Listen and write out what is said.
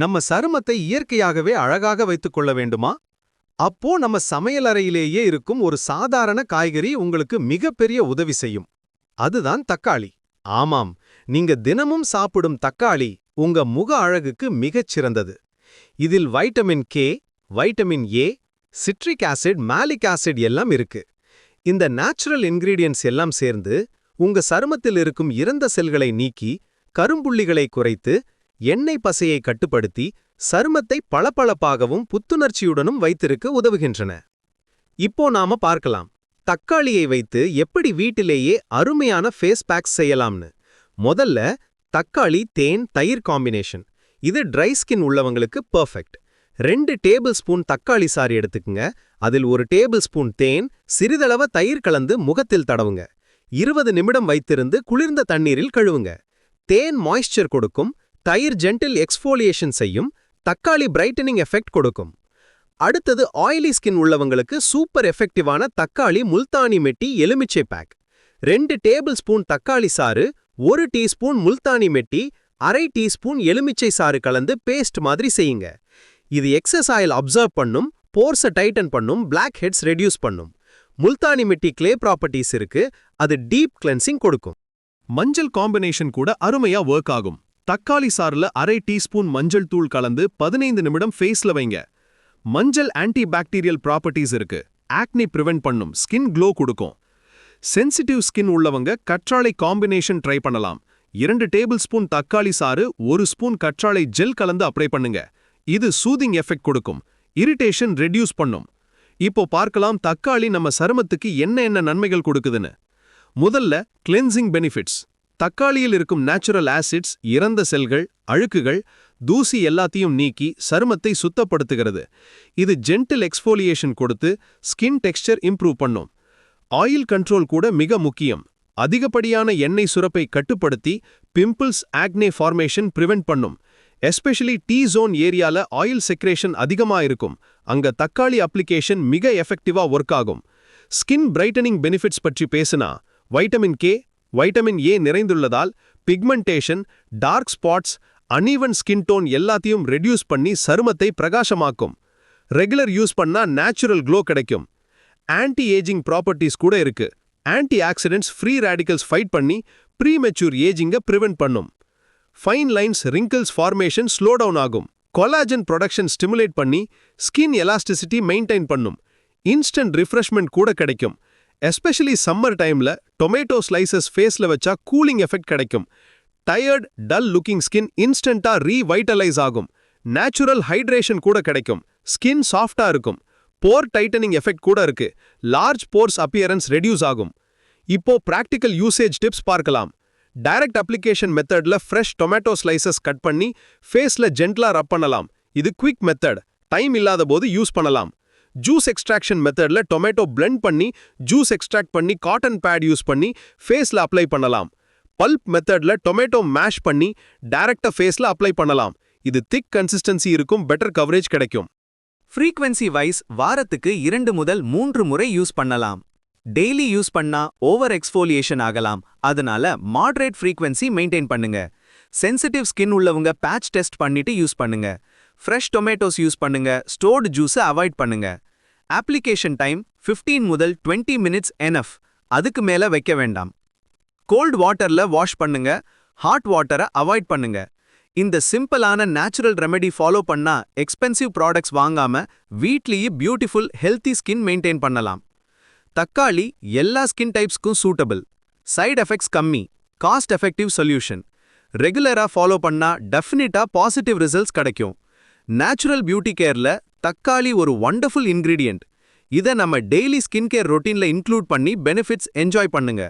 நம்ம சருமத்தை இயற்கையாகவே அழகாக வைத்துக் கொள்ள வேண்டுமா? அப்போ நம்ம சமையலறையிலேயே இருக்கும் ஒரு சாதாரண காய்கறி உங்களுக்கு மிகப்பெரிய உதவி செய்யும். அதுதான் தக்காளி. ஆமாம் நீங்க தினமும் சாப்பிடும் தக்காளி உங்க முக அழகுக்கு மிகச் சிறந்தது. இதில் vitamin K vitamin A citric acid malic acid எல்லாம் இருக்கு. இந்த நேச்சுரல் இன்கிரீடியன்ஸ் எல்லாம் சேர்ந்து உங்க சருமத்தில் இருக்கும் இறந்த செல்களை நீக்கி கரும்புள்ளிகளை குறைத்து எண்ணெய் பசையை கட்டுப்படுத்தி சருமத்தை பளபளப்பாகவும் புத்துணர்ச்சியுடனும் வைத்திருக்க உதவுகின்றன. இப்போ நாம பார்க்கலாம். தக்காளியை வைத்து எப்படி வீட்டிலேயே அருமையான ஃபேஸ் பேக்ஸ் செய்யலாம்னு. முதல்ல தக்காளி தேன் தயிர் காம்பினேஷன் இது ட்ரை ஸ்கின் உள்ளவங்களுக்கு பெர்ஃபெக்ட் ரெண்டு டேபிள் ஸ்பூன் தக்காளி சாறு எடுத்துக்குங்க. அதில் ஒரு டேபிள் ஸ்பூன் தேன் சிறிதளவு தயிர் கலந்து முகத்தில் தடவுங்க. இருபது நிமிடம் வைத்திருந்து குளிர்ந்த தண்ணீரில் கழுவுங்க. தேன் மாய்ஸ்சர் கொடுக்கும். தயிர் ஜென்டில் எக்ஸ்ஃபோலியேஷன் செய்யும் தக்காளி பிரைட்டனிங் எஃபெக்ட் கொடுக்கும். அடுத்தது ஆயிலி ஸ்கின் உள்ளவங்களுக்கு சூப்பர் எஃபெக்டிவான தக்காளி முல்தானி மெட்டி எலுமிச்சை பேக் ரெண்டு டேபிள் ஸ்பூன் தக்காளி சாறு ஒரு டீஸ்பூன் முல்தானி மெட்டி அரை டீஸ்பூன் எலுமிச்சை சாறு கலந்து பேஸ்ட் மாதிரி செய்யுங்க. இது எக்ஸஸ் ஆயில் அப்சர்வ் பண்ணும் போர்ஸை டைட்டன் பண்ணும் பிளாக் ஹெட்ஸ் ரெடியூஸ் பண்ணும். முல்தானி மெட்டி கிளே ப்ராப்பர்ட்டிஸ் இருக்கு அது டீப் கிளென்சிங் கொடுக்கும். மஞ்சள் காம்பினேஷன் கூட அருமையா ஒர்க் ஆகும். தக்காளி சாறுல அரை டீஸ்பூன் மஞ்சள் தூள் கலந்து பதினைந்து நிமிடம் ஃபேஸ்ல வைங்க. மஞ்சள் ஆன்டி பாக்டீரியல் ப்ராப்பர்ட்டிஸ் இருக்கு. ஆக்னி ப்ரிவென்ட் பண்ணும். ஸ்கின் க்ளோ கொடுக்கும். சென்சிட்டிவ் ஸ்கின் உள்ளவங்க கற்றாழை காம்பினேஷன் ட்ரை பண்ணலாம். இரண்டு டேபிள் ஸ்பூன் தக்காளி சாறு ஒரு ஸ்பூன் கற்றாழை ஜெல் கலந்து அப்ளை பண்ணுங்க. இது சூதிங் எஃபெக்ட் கொடுக்கும். இரிட்டேஷன் ரெடியூஸ் பண்ணும். இப்போ பார்க்கலாம் தக்காளி நம்ம சருமத்துக்கு என்ன என்ன நன்மைகள் கொடுக்குதுன்னு. முதல்ல கிளென்சிங் பெனிஃபிட்ஸ் தக்காளியில் இருக்கும் நேச்சுரல் ஆசிட்ஸ் இறந்த செல்கள் அழுக்குகள் தூசி எல்லாத்தையும் நீக்கி சருமத்தை சுத்தப்படுத்துகிறது. இது ஜென்டில் எக்ஸ்போலியேஷன் கொடுத்து ஸ்கின் டெக்ஸ்சர் இம்ப்ரூவ் பண்ணும். ஆயில் கண்ட்ரோல் கூட மிக முக்கியம். அதிகப்படியான எண்ணெய் சுரப்பை கட்டுப்படுத்தி பிம்பிள்ஸ் ஆக்னே ஃபார்மேஷன் பிரிவென்ட் பண்ணும். எஸ்பெஷலி டீ ஜோன் ஏரியால ஆயில் செக்ரேஷன் அதிகமா இருக்கும். அங்க தக்காளி அப்ளிகேஷன் மிக எஃபெக்டிவா ஒர்க் ஆகும். ஸ்கின் பிரைட்டனிங் பெனிஃபிட்ஸ் பற்றி பேசினா vitamin K vitamin A நிறைந்துள்ளதால் pigmentation dark spots uneven skin tone எல்லாத்தையும் ரெடியூஸ் பண்ணி சருமத்தை பிரகாசமாக்கும். ரெகுலர் யூஸ் பண்ணா நேச்சுரல் க்ளோ கிடைக்கும். ஆன்டி ஏஜிங் ப்ராப்பர்ட்டிஸ் கூட இருக்கு. Antioxidants free radicals fight பண்ணி ப்ரீ மெச்சூர் ஏஜிங்கை ப்ரிவென்ட் பண்ணும். Fine lines wrinkles formation slow down ஆகும். கொலாஜன் ப்ரொடக்ஷன் ஸ்டிமுலேட் பண்ணி ஸ்கின் எலாஸ்டிசிட்டி மெயின்டைன் பண்ணும். இன்ஸ்டன்ட் ரிஃப்ரெஷ்மெண்ட் கூட கிடைக்கும். எஸ்பெஷலி சம்மர் டைம்ல டொமேட்டோ ஸ்லைசஸ் ஃபேஸ்ல வச்சா கூலிங் எஃபெக்ட் கிடைக்கும். டயர்ட் டல் லுக்கிங் ஸ்கின் இன்ஸ்டன்டா ரீவைட்டலைஸ் ஆகும். நேச்சுரல் ஹைட்ரேஷன் கூட கிடைக்கும். ஸ்கின் சாஃப்டாக இருக்கும். போர் டைட்டனிங் எஃபெக்ட் கூட இருக்கு. லார்ஜ் போர்ஸ் அப்பியரன்ஸ் ரெடியூஸ் ஆகும். இப்போ பிராக்டிக்கல் யூசேஜ் டிப்ஸ் பார்க்கலாம். டைரக்ட் அப்ளிகேஷன் மெத்தட்ல ஃப்ரெஷ் டொமேட்டோ ஸ்லைசஸ் கட் பண்ணி ஃபேஸ்ல ஜென்ட்லா ரப் பண்ணலாம். இது குவிக் மெத்தட். டைம் இல்லாத போது யூஸ் பண்ணலாம். ஜூஸ் எக்ஸ்ட்ராக்ஷன் மெத்தட்ல டொமேட்டோ பிளெண்ட் பண்ணி ஜூஸ் எக்ஸ்ட்ராக்ட் பண்ணி காட்டன் பேட் யூஸ் பண்ணி ஃபேஸ்ல அப்ளை பண்ணலாம். பல்ப் மெத்தட்ல டொமேட்டோ மேஷ் பண்ணி டைரக்டாக ஃபேஸ்ல அப்ளை பண்ணலாம். இது திக் கன்சிஸ்டன்சி இருக்கும் பெட்டர் கவரேஜ் கிடைக்கும். ஃப்ரீக்வன்சி வைஸ் வாரத்துக்கு இரண்டு முதல் மூன்று முறை யூஸ் பண்ணலாம். டெய்லி யூஸ் பண்ணா ஓவர் எக்ஸ்ஃபோலியேஷன் ஆகலாம். அதனால மாட்ரேட் ஃப்ரீக்வன்சி மெயின்டைன் பண்ணுங்க. சென்சிட்டிவ் ஸ்கின் உள்ளவங்க பேட்ச் டெஸ்ட் பண்ணிட்டு யூஸ் பண்ணுங்க. ஃப்ரெஷ் டொமேட்டோஸ் யூஸ் பண்ணுங்க. ஸ்டோர்டு ஜூஸை அவாய்ட் பண்ணுங்க. அப்ளிகேஷன் டைம் 15 முதல் 20 மினிட்ஸ் என்எஃப் அதுக்கு மேல வைக்க வேண்டாம். கோல்ட் வாட்டர்ல வாஷ் பண்ணுங்க. ஹாட் வாட்டரை அவாய்ட் பண்ணுங்க. இந்த சிம்பிளான நேச்சுரல் ரெமெடி ஃபாலோ பண்ணா எக்ஸ்பென்சிவ் ப்ராடக்ட்ஸ் வாங்காம வீட்லேயே பியூட்டிஃபுல் ஹெல்த்தி ஸ்கின் மெயின்டைன் பண்ணலாம். தக்காளி எல்லா ஸ்கின் டைப்ஸ்க்கும் சூட்டபிள் சைடு எஃபெக்ட்ஸ் கம்மி. காஸ்ட் எஃபெக்டிவ் சொல்யூஷன் ரெகுலரா ஃபாலோ பண்ணா டெஃபினிட்டா பாசிட்டிவ் ரிசல்ட்ஸ் கிடைக்கும். நேச்சுரல் பியூட்டி கேர்ல தக்காளி ஒரு வண்டர்ஃபுல் இன்கிரீடியன்ட் இதை நம்ம டெய்லி ஸ்கின் கேர் ரொட்டீன்ல இன்க்ளூட் பண்ணி பெனிஃபிட்ஸ் என்ஜாய் பண்ணுங்க.